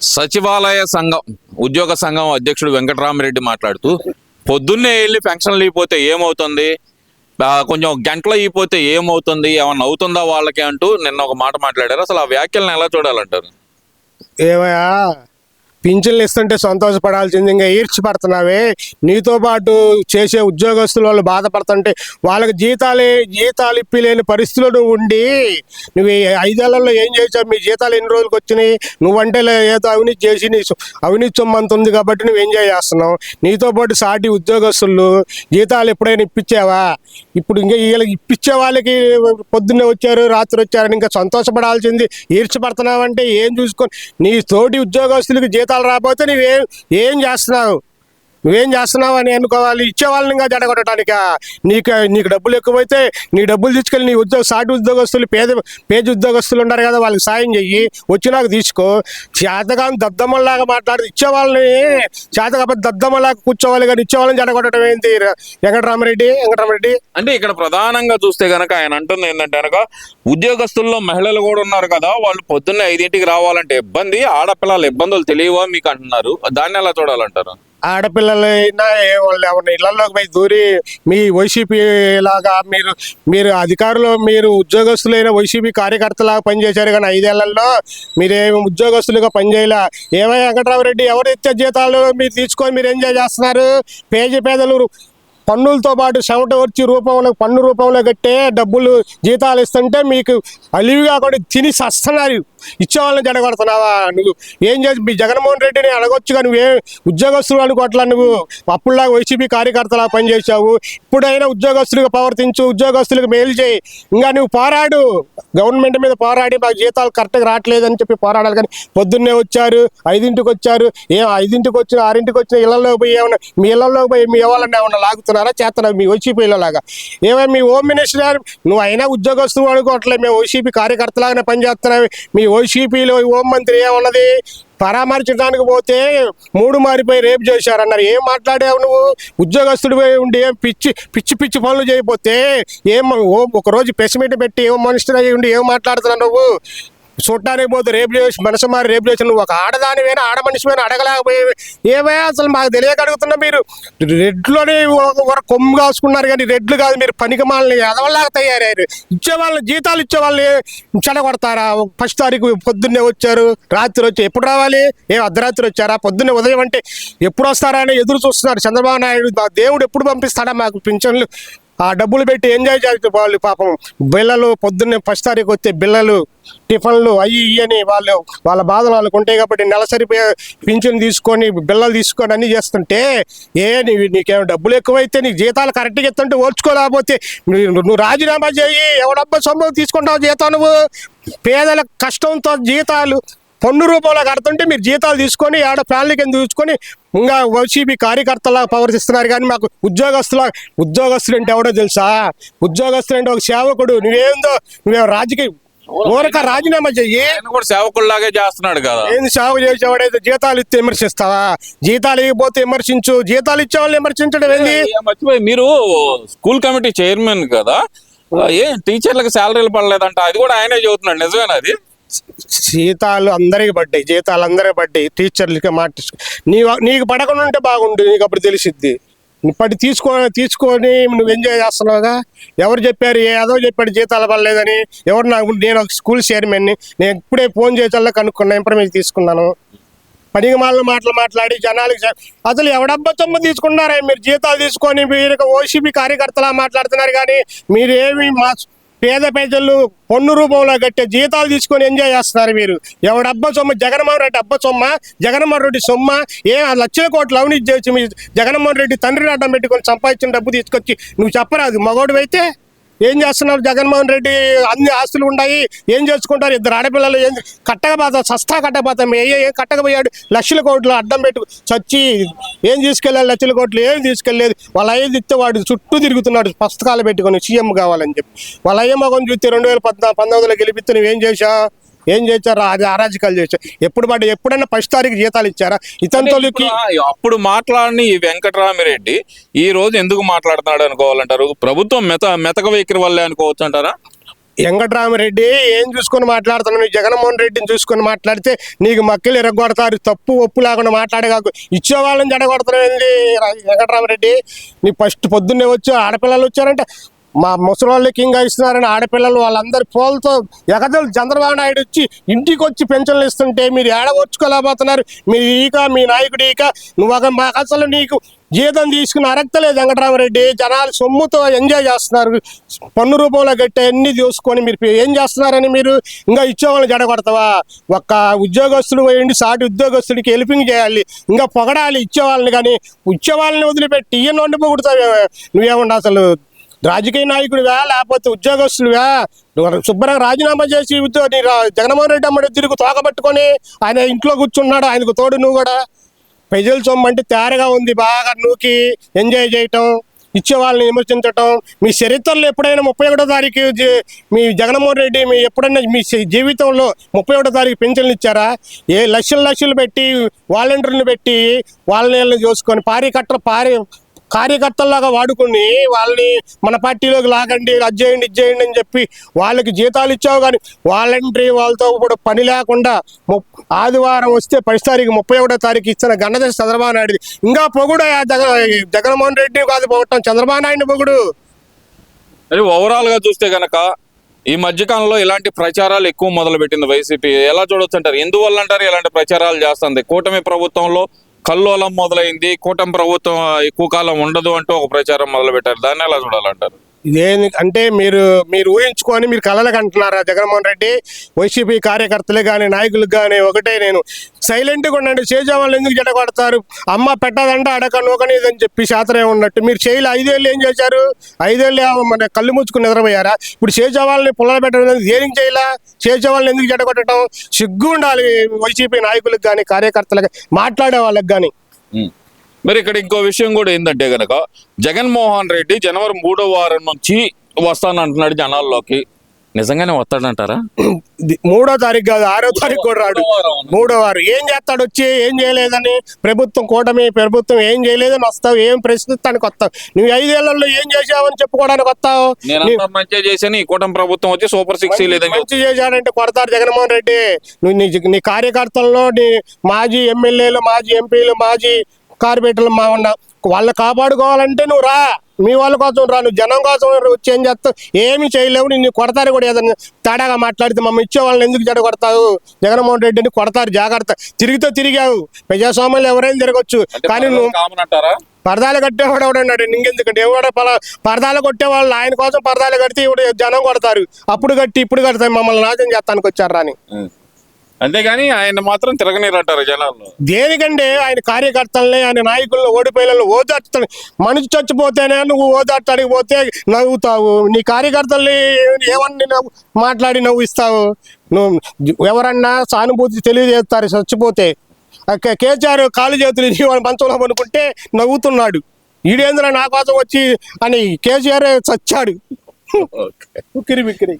సచివాలయ సంఘం ఉద్యోగ సంఘం అధ్యక్షుడు వెంకటరామరెడ్డి మాట్లాడుతూ పొద్దున్నే వెళ్ళి పెన్షన్లు అయిపోతే ఏమవుతుంది? కొంచెం గంటలు అయిపోతే ఏమవుతుంది? ఏమన్నా అవుతుందా వాళ్ళకి అంటూ నిన్న ఒక మాట మాట్లాడారు. అసలు ఆ వ్యాఖ్యలను ఎలా చూడాలంటారు? ఏమయ్యా? పింఛన్లు ఇస్తుంటే సంతోషపడాల్సింది ఇంకా ఈడ్చిపడుతున్నావే. నీతో పాటు చేసే ఉద్యోగస్తులు వాళ్ళు బాధపడుతుంటే వాళ్ళకి జీతాలే జీతాలు ఇప్పిలేని పరిస్థితుల్లో నువ్వు ఉండి నువ్వు ఐదేళ్ళలో ఏం చేసావు? మీ జీతాలు ఎన్ని రోజులకు వచ్చినాయి? నువ్వంటే ఏదో అవినీతి చేసి నీ అవినీతి సొమ్మంత ఉంది కాబట్టి నువ్వు ఎంజాయ్ చేస్తున్నావు? నీతో పాటు సాటి ఉద్యోగస్తులు జీతాలు ఎప్పుడైనా ఇప్పించావా? ఇప్పుడు ఇంకా వీళ్ళకి ఇప్పించే వాళ్ళకి పొద్దున్నే వచ్చారు రాత్రి వచ్చారని ఇంకా సంతోషపడాల్సింది. ఈడ్చిపడుతున్నావంటే ఏం చూసుకొని నీ తోటి ఉద్యోగస్తులకు జీతాలు రాకపోతే నువ్వేం ఏం చేస్తున్నావు? నువ్వేం చేస్తున్నావు? అని అనుకోవాలి ఇచ్చేవాళ్ళని ఇంకా జడగొట్టడానికా? నీకు నీకు డబ్బులు ఎక్కువైతే నీ డబ్బులు తీసుకెళ్ళి నీ ఉద్యోగ సాటి ఉద్యోగస్తులు పేద పేద ఉద్యోగస్తులు ఉన్నారు కదా వాళ్ళకి సాయం చెయ్యి వచ్చినాక తీసుకో. చేతగా దద్దమ్మలాగా మాట్లాడి ఇచ్చేవాళ్ళని చేతగా దద్దమ్మలాగా కూర్చోవాలి కానీ ఇచ్చే వాళ్ళని జడగొట్టడం ఏంటి? వెంకటరామరెడ్డి వెంకటరామరెడ్డి. అంటే ఇక్కడ ప్రధానంగా చూస్తే కనుక ఆయన అంటుంది ఏంటంటే గనక ఉద్యోగస్తుల్లో మహిళలు కూడా ఉన్నారు కదా వాళ్ళు పొద్దున్నే ఐదింటికి రావాలంటే ఇబ్బంది ఆడపిల్లల ఇబ్బందులు తెలియవా మీకు అంటున్నారు. దాన్ని ఎలా చూడాలంటారు? ఆడపిల్లలు అయినా వాళ్ళు ఎవరిని ఇళ్ళలోకి పోయి దూరి మీ వైసీపీ లాగా మీరు మీరు అధికారులు మీరు ఉద్యోగస్తులైన వైసీపీ కార్యకర్తలాగా పనిచేశారు కానీ ఐదేళ్ళలో మీరేమి ఉద్యోగస్తులుగా పనిచేయలే. ఏమయ్య వెంకటరామరెడ్డి ఎవరు ఇచ్చే జీతాలు మీరు తీసుకొని మీరు ఎంజాయ్ చేస్తున్నారు? పేజీ పేదలు పన్నులతో పాటు చెమట వచ్చి రూపంలో పన్ను రూపంలో కట్టే డబ్బులు జీతాలు ఇస్తుంటే మీకు అలివిగా కూడా తిని సస్తున్నారు. ఇచ్చేవాళ్ళని జడగొడుతున్నావా నువ్వు? ఏం చేసి మీ జగన్మోహన్ రెడ్డిని అడగొచ్చుగా నువ్వే ఉద్యోగస్తులు అనుకోవట్లా నువ్వు? అప్పుడులాగా వైసీపీ కార్యకర్తలా పనిచేసావు ఇప్పుడైనా ఉద్యోగస్తులుగా ప్రవర్తించు ఉద్యోగస్తులకు మేలు చేయి. ఇంకా నువ్వు పోరాడు. గవర్నమెంట్ మీద పోరాడి మాకు జీతాలు కరెక్ట్గా రావట్లేదని చెప్పి పోరాడాలి కానీ పొద్దున్నే వచ్చారు ఐదింటికి వచ్చారు. ఏ ఐదింటికి వచ్చిన ఆరింటికి వచ్చిన ఇళ్ళలోకి పోయి ఏమన్నా మీ ఇళ్ళలోకి పోయి మీ ఇవ్వాలన్నా ఏమన్నా లాగుతున్నారు? చేస్తున్నారు? మీ ఓసీపీలలాగా లాగా. ఏమో మీ హోమ్ మినిస్టర్ గారు నువ్వు అయినా ఉద్యోగస్తువు అనుకోవట్లేదు మేము వైసీపీ కార్యకర్తలాగానే పనిచేస్తున్నావు మీ ఓసీపీలో హోం మంత్రి ఏమన్నది పరామర్శించడానికి పోతే మూడు మారిపోయి రేపు చేశారన్నారు. ఏం మాట్లాడావు నువ్వు? ఉద్యోగస్తుడు ఉండి ఏం పిచ్చి పిచ్చి పిచ్చి పనులు చేయకపోతే ఏం ఓ ఒక రోజు పెట్టి ఏం మనిషి అయ్యి ఉండి ఏం మాట్లాడుతున్నావు నువ్వు? చూడటానికి పోతే రేపు చేసి మనసు మారి రేపు చేసి నువ్వు ఒక ఆడదానివైనా ఆడ మనిషివైనా అడగలేకపోయేవి ఏవే అసలు మాకు తెలియక అడుగుతున్నా మీరు. రెడ్లోనే ఒక కొమ్ము కాసుకున్నారు కానీ రెడ్లు కాదు మీరు పనికి మాలని ఎదవల్లాగా తయారయ్యారు. ఇచ్చేవాళ్ళని జీతాలు ఇచ్చేవాళ్ళని చెడగొడతారా? ఫస్ట్ తారీఖు పొద్దున్నే వచ్చారు రాత్రి వచ్చి ఎప్పుడు రావాలి? ఏ అర్ధరాత్రి వచ్చారా? పొద్దున్నే ఉదయం అంటే ఎప్పుడు వస్తారా అని ఎదురు చూస్తున్నారు చంద్రబాబు నాయుడు. మా దేవుడు ఎప్పుడు పంపిస్తాడా మాకు పింఛన్లు? ఆ డబ్బులు పెట్టి ఎంజాయ్ చేస్తే వాళ్ళు పాపం. బిల్లలు పొద్దున్నే ఫస్ట్ తారీఖు వచ్చే బిల్లలు టిఫిన్లు అయ్యి ఇయ్యి అని వాళ్ళు వాళ్ళ బాధలు వాళ్ళకు ఉంటాయి కాబట్టి నెలసరి పింఛన్ తీసుకొని బిల్లలు తీసుకొని అన్ని చేస్తుంటే ఏ నీవి నీకేమో డబ్బులు ఎక్కువైతే నీకు జీతాలు కరెక్ట్గా ఇస్తుంటే ఓర్చుకోలేకపోతే నువ్వు నువ్వు రాజీనామా చేయి ఎవడబ్బా సొమ్ము తీసుకుంటావు జీతం నువ్వు పేదల కష్టంతో జీతాలు పన్ను రూపంలో కడుతుంటే మీరు జీతాలు తీసుకొని ఆడ ఫ్యామిలీ కింద చూసుకొని ఇంకా వైసీపీ కార్యకర్తలా ప్రవర్తిస్తున్నారు. కానీ మాకు ఉద్యోగస్తుల ఉద్యోగస్తులు అంటే ఎవడో తెలుసా? ఉద్యోగస్తులు అంటే ఒక సేవకుడు. నువ్వేందో నువ్వేం రాజకీయ ఊరక రాజీనామా చెయ్యి. కూడా సేవకుల్లాగే చేస్తున్నాడు కదా. ఏంది సేవ చేసేవాడైతే జీతాలు ఇస్తే విమర్శిస్తావా? జీతాలు ఇవ్వకపోతే విమర్శించు. జీతాలు ఇచ్చే వాళ్ళని విమర్శించడం ఏంది? మర్చిపోయి మీరు స్కూల్ కమిటీ చైర్మన్ కదా. ఏ టీచర్లకు శాలరీలు పడలేదంట. అది కూడా ఆయనే చెబుతున్నాడు. నిజమేనా అది? జీతాలు అందరికి పడ్డాయి జీతాలు అందరికి పడ్డాయి టీచర్లకి మాట నీ నీకు పడకుండా ఉంటే బాగుండు నీకు అప్పుడు తెలిసిద్ది. ఇప్పటి తీసుకో తీసుకొని నువ్వు ఎంజాయ్ చేస్తున్నావుగా ఎవరు చెప్పారు ఏదో చెప్పాడు జీతాలు పడలేదని ఎవరు నాకు నేను ఒక స్కూల్ చైర్మన్ని నేను ఇప్పుడే ఫోన్ చేసేలా కనుక్కున్నా ఇన్ఫర్మేషన్ తీసుకున్నాను. పనికి మాల మాటలు మాట్లాడి జనాలకి అసలు ఎవడబ్బా తొమ్మిది తీసుకున్నారా? మీరు జీతాలు తీసుకొని మీరు ఓసీబీ కార్యకర్తలా మాట్లాడుతున్నారు కానీ మీరు ఏమి మా పేద ప్రజలు పన్ను రూపంలో కట్టే జీతాలు తీసుకొని ఎంజాయ్ చేస్తున్నారు మీరు. ఎవడు అబ్బ సొమ్మ జగన్మోహన్ రెడ్డి అబ్బా సొమ్మ జగన్మోహన్ రెడ్డి సొమ్మ ఏ ఆ లక్షల కోట్లు అవినీతి చేసి మీ జగన్మోహన్ రెడ్డి తండ్రిని అడ్డం పెట్టుకొని సంపాదించిన డబ్బు తీసుకొచ్చి నువ్వు చెప్పరాదు. మగోడు అయితే ఏం చేస్తున్నారు జగన్మోహన్ రెడ్డి? అన్ని ఆస్తులు ఉన్నాయి. ఏం చేసుకుంటారు? ఇద్దరు ఆడపిల్లలు ఏం కట్టకపోతా సస్తా కట్టకపోతాం. ఏ ఏం కట్టకపోయాడు? లక్షల కోట్లు అడ్డం పెట్టు చచ్చి ఏం తీసుకెళ్ళాలి లక్షల కోట్లు ఏం తీసుకెళ్ళలేదు? వాళ్ళ అయ్య తిత్తే వాడు చుట్టూ తిరుగుతున్నాడు పుస్తకాలు పెట్టుకొని సీఎం కావాలని చెప్పి. వాళ్ళ అయ్య మగం చూస్తే రెండు వేల పద్నా పంతొమ్మిదిలో గెలిపిస్తే నువ్వేం చేశావు? ఏం చేశారు? అది అరాజకాలు చేశారు. ఎప్పుడు పడి ఎప్పుడైనా ఫస్ట్ తారీఖు జీతాలు ఇచ్చారా? ఆ- అప్పుడు మాట్లాడిన ఈ వెంకటరామిరెడ్డి ఈ రోజు ఎందుకు మాట్లాడుతున్నాడు అనుకోవాలంటారు? ప్రభుత్వం మెత మెతక వైఖరి వల్లే అనుకోవచ్చు అంటారా? వెంకటరామరెడ్డి ఏం చూసుకొని మాట్లాడుతున్నావు నువ్వు జగన్మోహన్ రెడ్డిని చూసుకొని మాట్లాడితే నీకు మక్కలు ఎరగొడతారు. తప్పు ఒప్పు లేకుండా మాట్లాడగాకు ఇచ్చే వాళ్ళని జడగొడతావు వెంకటరామరెడ్డి నీ ఫస్ట్ పొద్దున్నే వచ్చి ఆడపిల్లలు వచ్చారంటే. మా ముసలోళ్ళకి ఇంకా ఇస్తున్నారని ఆడపిల్లలు వాళ్ళందరి పోలతో ఎగదలు చంద్రబాబు నాయుడు వచ్చి ఇంటికి వచ్చి పెన్షన్లు ఇస్తుంటే మీరు ఏడవచ్చుకోలేకపోతున్నారు మీరు ఈక మీ నాయకుడు ఈక నువ్వు ఒక మాకు అసలు నీకు జీతం తీసుకుని అరక్తలేదు వెంకటరామరెడ్డి జనాలు సొమ్ముతో ఎంజాయ్ చేస్తున్నారు. పన్ను రూపంలో కట్టే అన్ని చూసుకొని మీరు ఏం చేస్తున్నారని మీరు ఇంకా ఇచ్చేవాళ్ళు జడగొడతావా? ఒక్క ఉద్యోగస్తులు పోయండి సాటి ఉద్యోగస్తుడికి హెల్పింగ్ చేయాలి ఇంకా పొగడాలి ఇచ్చేవాళ్ళని కానీ ఇచ్చేవాళ్ళని వదిలిపెట్టి ఈయన వండి పొగుడుతావు నువ్వేమన్నా అసలు? రాజకీయ నాయకుడివా లేకపోతే ఉద్యోగస్తుడివా శుభ్రంగా రాజీనామా చేసి ఉద్యో- నీ జగన్మోహన్ రెడ్డి అమ్మడి తిరుగు తోకబట్టుకొని ఆయన ఇంట్లో కూర్చున్నాడు ఆయనకు తోడు నువ్వు కూడా. ప్రజల సొమ్మంటే తేరగా ఉంది బాగా నూకి ఎంజాయ్ చేయటం ఇచ్చే వాళ్ళని విమర్శించటం. మీ చరిత్రలో ఎప్పుడైనా ముప్పై ఒకటో తారీఖు మీ జగన్మోహన్ రెడ్డి మీ ఎప్పుడైనా మీ జీవితంలో ముప్పై ఒకటో తారీఖు పెన్షన్లు ఇచ్చారా? ఏ లక్షలు లక్షలు పెట్టి వాలంటీర్లు పెట్టి వాళ్ళని చూసుకొని పారీ కట్ట పారి కార్యకర్తల్లాగా వాడుకుని వాళ్ళని మన పార్టీలోకి లాగండి అది చేయండి ఇది చేయండి అని చెప్పి వాళ్ళకి జీతాలు ఇచ్చావు కానీ వాలంటరీ వాళ్ళతో ఇప్పుడు పని లేకుండా ఆదివారం వస్తే పది తారీఖు ముప్పై ఒకటో తారీఖు ఇచ్చిన గన్నద చంద్రబాబు నాయుడు ఇంకా పొగుడు జగన్మోహన్ రెడ్డి కాదు పొగటం చంద్రబాబు నాయుడు పొగుడు. అది ఓవరాల్గా చూస్తే కనుక ఈ మధ్యకాలంలో ఇలాంటి ప్రచారాలు ఎక్కువ మొదలు పెట్టింది వైసీపీ. ఎలా చూడొచ్చు అంటారు? ఎందువల్ల అంటారు ఇలాంటి ప్రచారాలు చేస్తుంది? కూటమి ప్రభుత్వంలో కల్లోలం మొదలైంది. కూటమి ప్రభుత్వం ఎక్కువ కాలం ఉండదు అంటూ ఒక ప్రచారం మొదలు పెట్టారు దాన్ని ఎలా చూడాలంటారు? దేని అంటే మీరు మీరు ఊహించుకొని మీరు కలలకు అంటున్నారా జగన్మోహన్ రెడ్డి? వైసీపీ కార్యకర్తలు కానీ నాయకులకు కానీ ఒకటే నేను. సైలెంట్గా ఉండండి. చేజావాళ్ళు ఎందుకు జడగొడతారు? అమ్మ పెట్టదంటే అడక నూకనేదని చెప్పి శాతరే ఉన్నట్టు. మీరు చేయలే. ఐదేళ్ళు ఏం చేశారు? ఐదేళ్ళు మన కళ్ళు ముచ్చుకుని నిద్రపోయారా? ఇప్పుడు చేజావాళ్ళని పుల్లలు పెట్టడం దేనికి చేయలే? చేజావాళ్ళని ఎందుకు జడగొట్టడం? సిగ్గు ఉండాలి వైసీపీ నాయకులకు కానీ కార్యకర్తలకు మాట్లాడే వాళ్ళకి కానీ మరి ఇక్కడ ఇంకో విషయం కూడా ఏంటంటే గనక జగన్మోహన్ రెడ్డి జనవరి మూడో వారం నుంచి వస్తానంటున్నాడు జనాల్లోకి. నిజంగానే వస్తాడంటారా? మూడో తారీఖు కాదు ఆరో తారీఖు కూడా రాడు. మూడో వారం. ఏం చేస్తాడు వచ్చి? ఏం చేయలేదని? ప్రభుత్వం కూటమి ప్రభుత్వం ఏం చేయలేదని వస్తావు? ఏం ప్రశ్నిస్తానికి వస్తావు? నువ్వు ఐదేళ్ళలో ఏం చేసావని చెప్పుకోవడానికి వస్తావు? మంచిగా చేశాను ఈ కూటమి ప్రభుత్వం వచ్చి సూపర్ సిక్స్ మంచి చేశాడంటే కొడతారు జగన్మోహన్ రెడ్డి. నువ్వు నీ నీ కార్యకర్తల్లో నీ మాజీ ఎమ్మెల్యేలు మాజీ ఎంపీలు మాజీ కార్పొరేటర్లు మా ఉన్న వాళ్ళని కాపాడుకోవాలంటే నువ్వు రా. మీ వాళ్ళ కోసం రా. నువ్వు జనం కోసం వచ్చి ఏం చేస్తావు? ఏమి చేయలేవు. నిన్ను కొడతారు కూడా ఏదైనా తేడాగా మాట్లాడితే మమ్మల్ని ఇచ్చే వాళ్ళని ఎందుకు జడ కొడతావు? జగన్మోహన్ రెడ్డిని కొడతారు జాగ్రత్త. తిరిగితే తిరిగావు. ప్రజాస్వామ్యంలో ఎవరైనా తిరగచ్చు. కానీ నువ్వు పరదాలు కట్టేవాడు ఎవడన్నాడు? ఇంకెందుకంటే ఎవడ పల పరదాలు కొట్టేవాళ్ళు ఆయన కోసం పరదాలు కడితే ఇప్పుడు జనం కొడతారు. అప్పుడు కట్టి ఇప్పుడు కడతాయి. మమ్మల్ని నాశనం చేస్తానికి వచ్చారు రాని. అంతేగాని ఆయన మాత్రం తిరగనీరంటారు జనాల్లో. దేనికంటే ఆయన కార్యకర్తల్ని ఆయన నాయకులను ఓడిపోయిన ఓదార్తాడు మనిషి చచ్చిపోతేనే నువ్వు ఓదార్తాడికి పోతే నవ్వుతావు. నీ కార్యకర్తల్ని ఏమని నవ్వు మాట్లాడి నవ్విస్తావు? నువ్వు ఎవరన్నా సానుభూతి తెలియజేస్తారు చచ్చిపోతే. కేసీఆర్ కాలు చేతులు ఇరిగి వాడి మంచంలో పనుకుంటే నవ్వుతున్నాడు. ఈడేంద్ర నా కోసం వచ్చి అని కేసీఆర్ చచ్చాడు. ఉక్కిరి బిక్కిరి.